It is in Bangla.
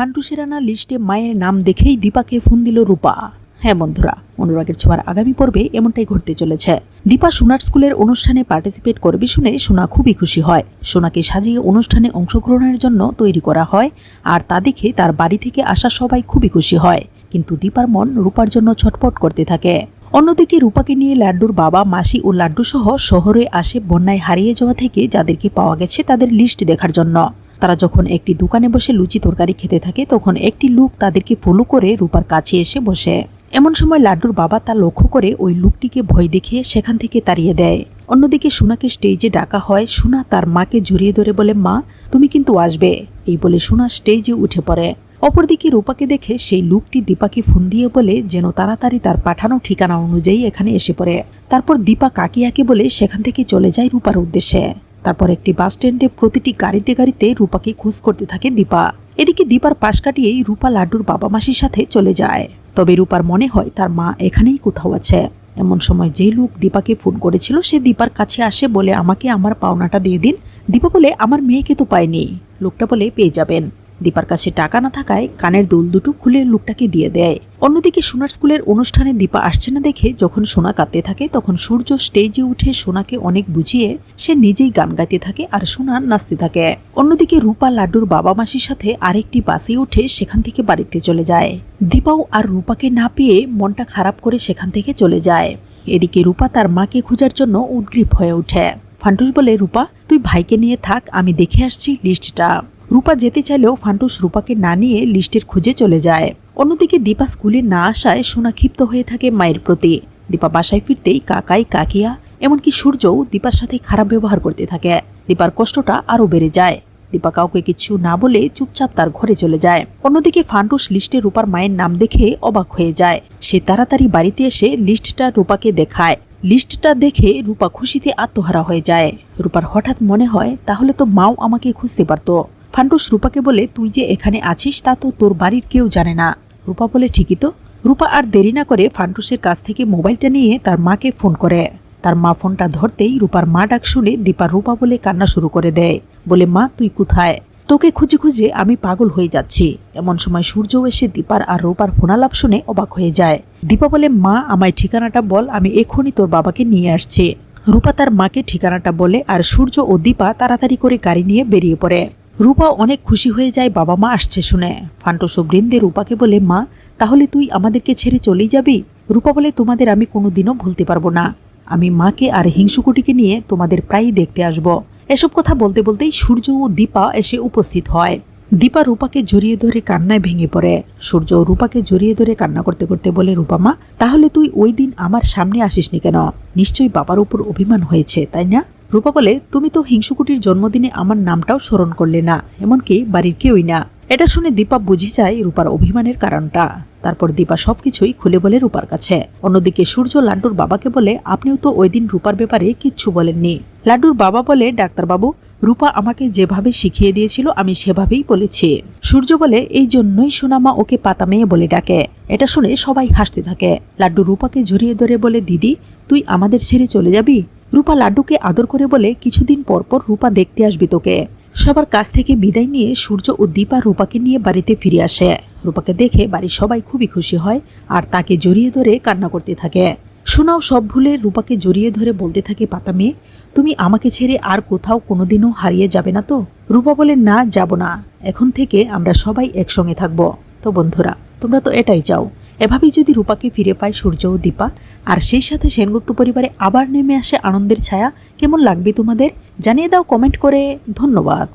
ফান্টুসেরানা লিস্টে মায়ের নাম দেখেই দীপাকে ফোন দিল রূপা। হ্যাঁ বন্ধুরা, অনুরাগের ছোঁয়ার আগামী পর্বে এমনটাই ঘটতে চলেছে। দীপা সোনার স্কুলের অনুষ্ঠানে পার্টিসিপেট করবে শুনে সোনা খুবই খুশি হয়। সোনাকে সাজিয়ে অনুষ্ঠানে অংশগ্রহণের জন্য তৈরি করা হয় আর তা দেখে তার বাড়ি থেকে আসা সবাই খুবই খুশি হয়। কিন্তু দীপার মন রূপার জন্য ছটপট করতে থাকে। অন্যদিকে রূপাকে নিয়ে লাড্ডুর বাবা, মাসি ও লাড্ডু সহ শহরে আসে বন্যায় হারিয়ে যাওয়া থেকে যাদেরকে পাওয়া গেছে তাদের লিস্ট দেখার জন্য। তারা যখন একটি দোকানে বসে লুচি তরকারি খেতে থাকে, তখন একটি লোক তাদেরকে ফলো করে রূপার কাছে এসে বসে। এমন সময় লাড্ডুর বাবা তা লক্ষ্য করে ওই লোকটিকে ভয় দেখিয়ে সেখান থেকে তাড়িয়ে দেয়। অন্যদিকে সোনাকে স্টেজে ডাকা হয়। সোনা তার মাকে জড়িয়ে ধরে বলে, মা, তুমি কিন্তু আসবে। এই বলে সোনা স্টেজে উঠে পড়ে। অপরদিকে রূপাকে দেখে সেই লোকটি দীপাকে ফোন দিয়ে বলে যেন তাড়াতাড়ি তার পাঠানো ঠিকানা অনুযায়ী এখানে এসে পড়ে। তারপর দীপা কাকিয়াকে বলে সেখান থেকে চলে যায় রূপার উদ্দেশ্যে। তারপর একটি বাস স্ট্যান্ডে প্রতিটি গাড়িতে গাড়িতে রূপাকে খোঁজ করতে থাকে দীপা। এদিকে দীপার পাশ কাটিয়েই রূপা লাড্ডুর বাবা মাসির সাথে চলে যায়। তবে রূপার মনে হয় তার মা এখানেই কোথাও আছে। এমন সময় যে লোক দীপাকে ফোন করেছিল, সে দীপার কাছে আসে বলে, আমাকে আমার পাওনাটা দিয়ে দিন। দীপা বলে, আমার মেয়েকে তো পায়নি লোকটা বলে, পেয়ে যাবেন। দীপার কাছে টাকা না থাকায় কানের দুল দুটো খুলে লোকটাকে দিয়ে দেয়। অন্যদিকে সোনার স্কুলের অনুষ্ঠানে দীপা আসছে না দেখে যখন সোনা কাঁদতে থাকে, তখন সূর্য স্টেজে উঠে সোনাকে অনেক বুঝিয়ে সে নিজেই গান গাইতে থাকে আর সোনা নাচতে থাকে। অন্যদিকে রূপা লাড্ডুর বাবা মাসির সাথে আরেকটি বাসে উঠে সেখান থেকে বাড়িতে চলে যায়। দীপাও আর রূপাকে না পেয়ে মনটা খারাপ করে সেখান থেকে চলে যায়। এদিকে রূপা তার মাকে খোঁজার জন্য উদ্গ্রীব হয়ে ওঠে। ফান্টুস বলে, রূপা, তুই ভাইকে নিয়ে থাক, আমি দেখে আসছি লিস্টটা। রূপা যেতে চাইলেও ফান্টুস রূপাকে না নিয়ে লিস্টের খুঁজে চলে যায়। অন্যদিকে দীপা স্কুলে না আসায় সোনা ক্ষিপ্ত হয়ে থাকে মায়ের প্রতি। দীপা বাসায় ফিরতেই কাকাই, কাকিয়া, এমনকি সূর্যও দীপার সাথে খারাপ ব্যবহার করতে থাকে। দীপার কষ্টটা আরও বেড়ে যায়। দীপা কাউকে কিছু না বলে চুপচাপ তার ঘরে চলে যায়। অন্যদিকে ফান্টুস লিস্টে রূপার মায়ের নাম দেখে অবাক হয়ে যায়। সে তাড়াতাড়ি বাড়িতে এসে লিস্টটা রূপাকে দেখায়। লিস্টটা দেখে রূপা খুশিতে আত্মহারা হয়ে যায়। রূপার হঠাৎ মনে হয়, তাহলে তো মাও আমাকে খুঁজতে পারতো। ফান্টুস রূপাকে বলে, তুই যে এখানে আছিস তা তো তোর বাড়ির কেউ জানে না। রূপা বলে, ঠিকই তো। রূপা আর দেরি না করে ফান্টুসের কাছ থেকে মোবাইলটা নিয়ে তার মাকে ফোন করে। তার মা ফোনটা ধরতেই রূপার মা ডাক শুনে দীপা রূপা বলে কান্না শুরু করে দেয়। বলে, মা, তুই কোথায়? তোকে খুঁজে খুঁজে আমি পাগল হয়ে যাচ্ছি। এমন সময় সূর্য এসে দীপার আর রূপার ফোনালাপ শুনে অবাক হয়ে যায়। দীপা বলে, মা, আমায় ঠিকানাটা বল, আমি এক্ষুনি তোর বাবাকে নিয়ে আসছি। রূপা তার মাকে ঠিকানাটা বলে আর সূর্য ও দীপা তাড়াতাড়ি করে গাড়ি নিয়ে বেরিয়ে পড়ে। রূপা অনেক খুশি হয়ে যায় বাবা মা আসছে শুনে। ফান্টুস ও বৃন্দে রূপাকে বলে, মা, তাহলে তুই আমাদেরকে ছেড়ে চলেই যাবি? রূপা বলে, তোমাদের আমি কোনোদিনও ভুলতে পারব না। আমি মাকে আর হিংসুকুটিকে নিয়ে তোমাদের প্রায়ই দেখতে আসব। এসব কথা বলতে বলতেই সূর্য ও দীপা এসে উপস্থিত হয়। দীপা রূপাকে জড়িয়ে ধরে কান্নায় ভেঙে পড়ে। সূর্য রূপাকে জড়িয়ে ধরে কান্না করতে করতে বলে, রূপা মা, তাহলে তুই ওই দিন আমার সামনে আসিসনি কেন? নিশ্চয়ই বাবার উপর অভিমান হয়েছে, তাই না? রূপা বলে, তুমি তো হিংসুকুটির জন্মদিনে আমার নামটাও স্মরণ করলে না, এমনকি বাড়ির কেউই না। এটা শুনে দীপা বুঝে যায় রূপার অভিমানের কারণটা। তারপর দীপা সবকিছুই খুলে বলে রূপার কাছে। অন্যদিকে সূর্য লাড্ডুর বাবাকে বলে, আপনিও তো ওই দিন রূপার ব্যাপারে কিচ্ছু বলেননি। লাড্ডুর বাবা বলে, ডাক্তারবাবু, রূপা আমাকে যেভাবে শিখিয়ে দিয়েছিল, আমি সেভাবেই বলেছি। সূর্য বলে, এই জন্যই সোনামা ওকে পাতা মেয়ে বলে ডাকে। এটা শুনে সবাই হাসতে থাকে। লাড্ডু রূপাকে জড়িয়ে ধরে বলে, দিদি, তুই আমাদের ছেড়ে চলে যাবি? রূপা লাড্ডুকে আদর করে বলে, কিছুদিন পর পর রূপা দেখতে আসবি তোকে। সবার কাছ থেকে বিদায় নিয়ে সূর্য ও দীপা রূপাকে নিয়ে বাড়িতে ফিরে আসে। রূপাকে দেখে বাড়ির সবাই খুবই খুশি হয় আর তাকে জড়িয়ে ধরে কান্না করতে থাকে। শোনাও সব ভুলে রূপাকে জড়িয়ে ধরে বলতে থাকে, পাতা মেয়ে, তুমি আমাকে ছেড়ে আর কোথাও কোনোদিনও হারিয়ে যাবে না তো? রূপা বলে, না, যাব না। এখন থেকে আমরা সবাই একসঙ্গে থাকব। তো বন্ধুরা, তোমরা তো এটাই চাও। এভাবেই যদি রূপাকে ফিরে পায় সূর্য ও দীপা, আর সেই সাথে সেনগুপ্ত পরিবারে আবার নেমে আসে আনন্দের ছায়া, কেমন লাগবে তোমাদের? জানিয়ে দাও কমেন্ট করে। ধন্যবাদ।